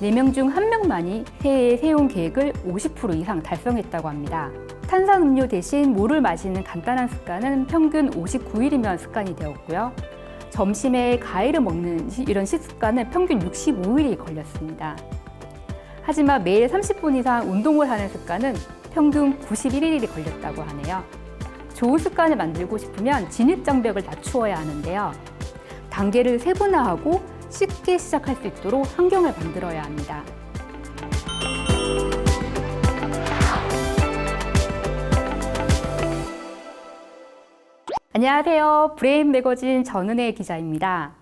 4명 중 1명만이 새해에 세운 계획을 50% 이상 달성했다고 합니다. 탄산음료 대신 물을 마시는 간단한 습관은 평균 59일이면 습관이 되었고요. 점심에 과일을 먹는 시- 이런 식습관은 평균 65일이 걸렸습니다. 하지만 매일 30분 이상 운동을 하는 습관은 평균 91일이 걸렸다고 하네요. 좋은 습관을 만들고 싶으면 진입장벽을 낮추어야 하는데요. 단계를 세분화하고 쉽게 시작할 수 있도록 환경을 만들어야 합니다. 안녕하세요. 브레인 매거진 전은혜 기자입니다.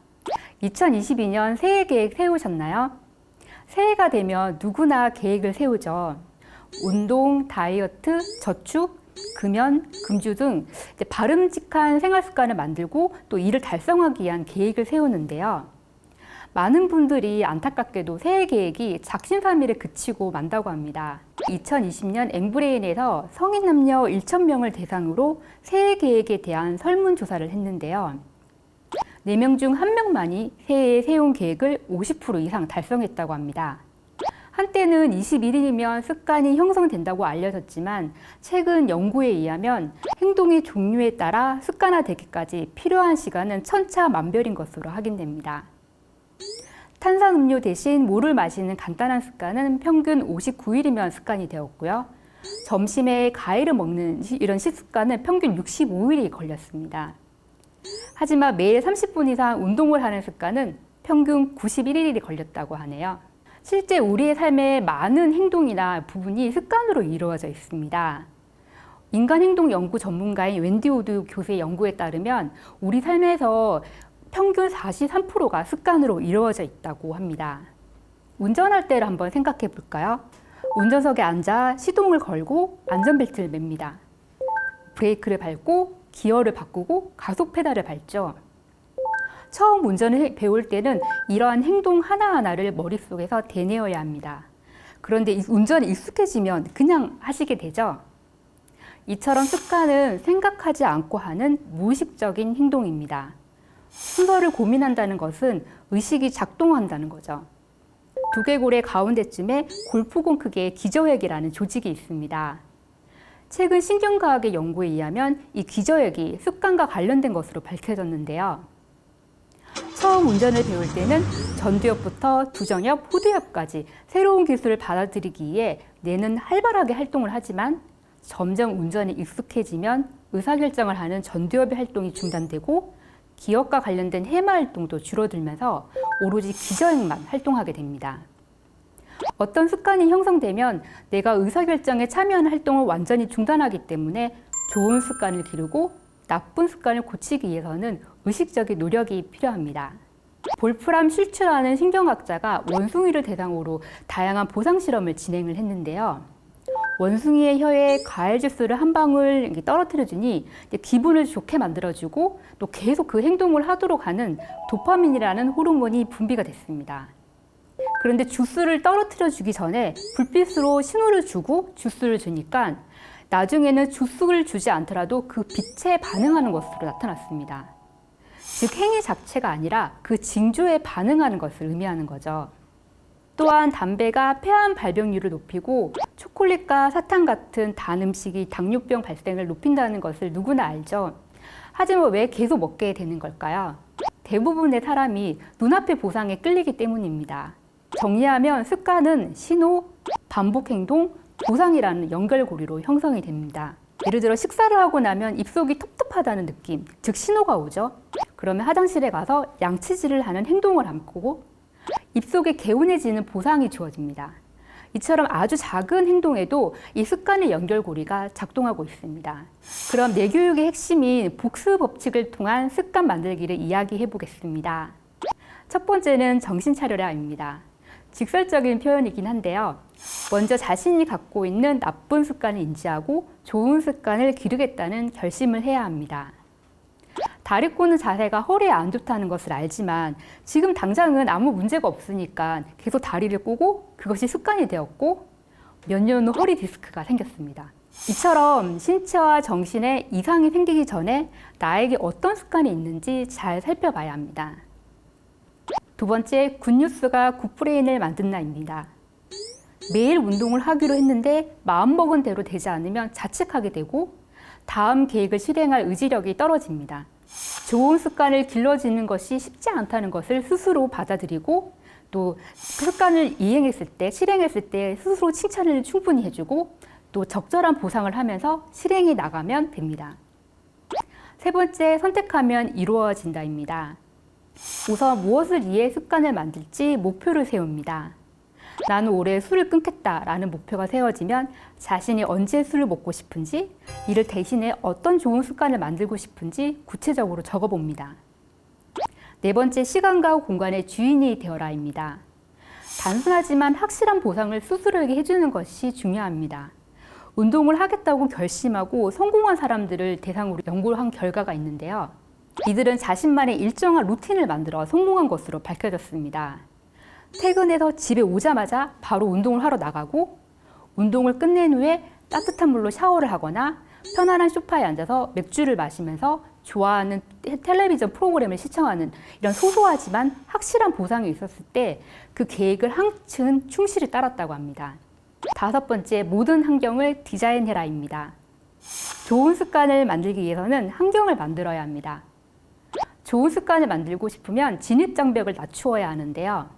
2022년 새해 계획 세우셨나요? 새해가 되면 누구나 계획을 세우죠. 운동, 다이어트, 저축, 금연, 금주 등 바름직한 생활 습관을 만들고 또 이를 달성하기 위한 계획을 세우는데요. 많은 분들이 안타깝게도 새해 계획이 작심 삼일에 그치고 만다고 합니다. 2020년 앵브레인에서 성인 남녀 1,000명을 대상으로 새해 계획에 대한 설문조사를 했는데요. 4명 중 1명만이 새해에 세운 계획을 50% 이상 달성했다고 합니다. 한때는 21일이면 습관이 형성된다고 알려졌지만 최근 연구에 의하면 행동의 종류에 따라 습관화되기까지 필요한 시간은 천차만별인 것으로 확인됩니다. 탄산음료 대신 물을 마시는 간단한 습관은 평균 59일이면 습관이 되었고요. 점심에 과일을 먹는 시- 이런 식습관은 평균 65일이 걸렸습니다. 하지만 매일 30분 이상 운동을 하는 습관은 평균 91일이 걸렸다고 하네요. 실제 우리의 삶의 많은 행동이나 부분이 습관으로 이루어져 있습니다. 인간 행동 연구 전문가인 웬디 오드 교수의 연구에 따르면 우리 삶에서 평균 43%가 습관으로 이루어져 있다고 합니다. 운전할 때를 한번 생각해 볼까요? 운전석에 앉아 시동을 걸고 안전벨트를 맵니다. 브레이크를 밟고 기어를 바꾸고 가속 페달을 밟죠. 처음 운전을 해- 배울 때는 이러한 행동 하나하나를 머릿속에서 되뇌어야 합니다. 그런데 이 운전이 익숙해지면 그냥 하시게 되죠. 이처럼 습관은 생각하지 않고 하는 무의식적인 행동입니다. 순서를 고민한다는 것은 의식이 작동한다는 거죠. 두개골의 가운데쯤에 골프공 크기의 기저획이라는 조직이 있습니다. 최근 신경과학의 연구에 의하면 이 기저획이 습관과 관련된 것으로 밝혀졌는데요. 처음 운전을 배울 때는 전두엽부터 두정엽, 호두엽까지 새로운 기술을 받아들이기 위해 뇌는 활발하게 활동을 하지만 점점 운전이 익숙해지면 의사결정을 하는 전두엽의 활동이 중단되고 기억과 관련된 해마 활동도 줄어들면서 오로지 기저핵만 활동하게 됩니다. 어떤 습관이 형성되면 내가 의사결정에 참여하는 활동을 완전히 중단하기 때문에 좋은 습관을 기르고 나쁜 습관을 고치기 위해서는 의식적인 노력이 필요합니다. 볼프람 슐츠라는 신경학자가 원숭이를 대상으로 다양한 보상 실험을 진행을 했는데요. 원숭이의 혀에 과일 주스를 한 방울 떨어뜨려 주니 기분을 좋게 만들어주고 또 계속 그 행동을 하도록 하는 도파민이라는 호르몬이 분비가 됐습니다. 그런데 주스를 떨어뜨려 주기 전에 불빛으로 신호를 주고 주스를 주니까 나중에는 주스를 주지 않더라도 그 빛에 반응하는 것으로 나타났습니다. 즉 행위 자체가 아니라 그 징조에 반응하는 것을 의미하는 거죠. 또한 담배가 폐암 발병률을 높이고 초콜릿과 사탕 같은 단 음식이 당뇨병 발생을 높인다는 것을 누구나 알죠. 하지만 왜 계속 먹게 되는 걸까요? 대부분의 사람이 눈앞의 보상에 끌리기 때문입니다. 정리하면 습관은 신호, 반복 행동, 보상이라는 연결고리로 형성이 됩니다. 예를 들어 식사를 하고 나면 입속이 텁텁하다는 느낌, 즉 신호가 오죠. 그러면 화장실에 가서 양치질을 하는 행동을 하고 입속에 개운해지는 보상이 주어집니다. 이처럼 아주 작은 행동에도 이 습관의 연결고리가 작동하고 있습니다. 그럼 뇌교육의 핵심인 복수 법칙을 통한 습관 만들기를 이야기해 보겠습니다. 첫 번째는 정신 차려라입니다. 직설적인 표현이긴 한데요. 먼저 자신이 갖고 있는 나쁜 습관을 인지하고 좋은 습관을 기르겠다는 결심을 해야 합니다. 다리 꼬는 자세가 허리에 안 좋다는 것을 알지만 지금 당장은 아무 문제가 없으니까 계속 다리를 꼬고 그것이 습관이 되었고 몇 년 후 허리 디스크가 생겼습니다. 이처럼 신체와 정신에 이상이 생기기 전에 나에게 어떤 습관이 있는지 잘 살펴봐야 합니다. 두 번째, 굿뉴스가 굿브레인을 만든다입니다. 매일 운동을 하기로 했는데 마음먹은 대로 되지 않으면 자책하게 되고 다음 계획을 실행할 의지력이 떨어집니다. 좋은 습관을 길러지는 것이 쉽지 않다는 것을 스스로 받아들이고 또 습관을 이행했을 때, 실행했을 때 스스로 칭찬을 충분히 해주고 또 적절한 보상을 하면서 실행해 나가면 됩니다. 세 번째, 선택하면 이루어진다입니다. 우선 무엇을 위해 습관을 만들지 목표를 세웁니다. 나는 올해 술을 끊겠다라는 목표가 세워지면 자신이 언제 술을 먹고 싶은지, 이를 대신에 어떤 좋은 습관을 만들고 싶은지 구체적으로 적어 봅니다. 네 번째, 시간과 공간의 주인이 되어라입니다. 단순하지만 확실한 보상을 스스로에게 해주는 것이 중요합니다. 운동을 하겠다고 결심하고 성공한 사람들을 대상으로 연구를 한 결과가 있는데요. 이들은 자신만의 일정한 루틴을 만들어 성공한 것으로 밝혀졌습니다. 퇴근해서 집에 오자마자 바로 운동을 하러 나가고 운동을 끝낸 후에 따뜻한 물로 샤워를 하거나 편안한 소파에 앉아서 맥주를 마시면서 좋아하는 테- 텔레비전 프로그램을 시청하는 이런 소소하지만 확실한 보상이 있었을 때 그 계획을 한층 충실히 따랐다고 합니다. 다섯 번째, 모든 환경을 디자인해라입니다. 좋은 습관을 만들기 위해서는 환경을 만들어야 합니다. 좋은 습관을 만들고 싶으면 진입장벽을 낮추어야 하는데요.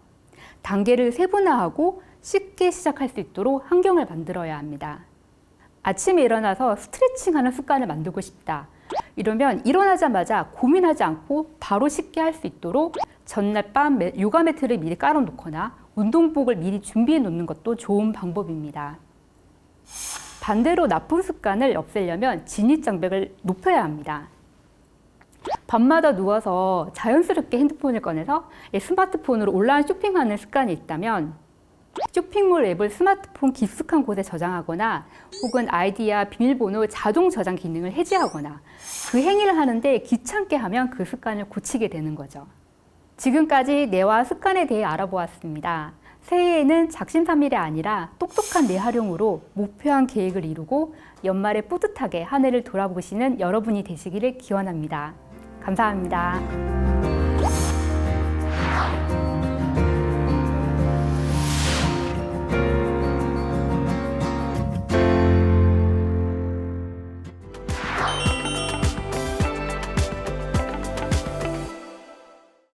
단계를 세분화하고 쉽게 시작할 수 있도록 환경을 만들어야 합니다. 아침에 일어나서 스트레칭 하는 습관을 만들고 싶다. 이러면 일어나자마자 고민하지 않고 바로 쉽게 할 수 있도록 전날 밤 매- 요가 매트를 미리 깔아 놓거나 운동복을 미리 준비해 놓는 것도 좋은 방법입니다. 반대로 나쁜 습관을 없애려면 진입장벽을 높여야 합니다. 밤마다 누워서 자연스럽게 핸드폰을 꺼내서 스마트폰으로 온라인 쇼핑하는 습관이 있다면 쇼핑몰 앱을 스마트폰 깊숙한 곳에 저장하거나 혹은 아이디와 비밀번호 자동 저장 기능을 해제하거나 그 행위를 하는데 귀찮게 하면 그 습관을 고치게 되는 거죠. 지금까지 뇌와 습관에 대해 알아보았습니다. 새해에는 작심삼일이 아니라 똑똑한 뇌 활용으로 목표한 계획을 이루고 연말에 뿌듯하게 한 해를 돌아보시는 여러분이 되시기를 기원합니다. 감사합니다.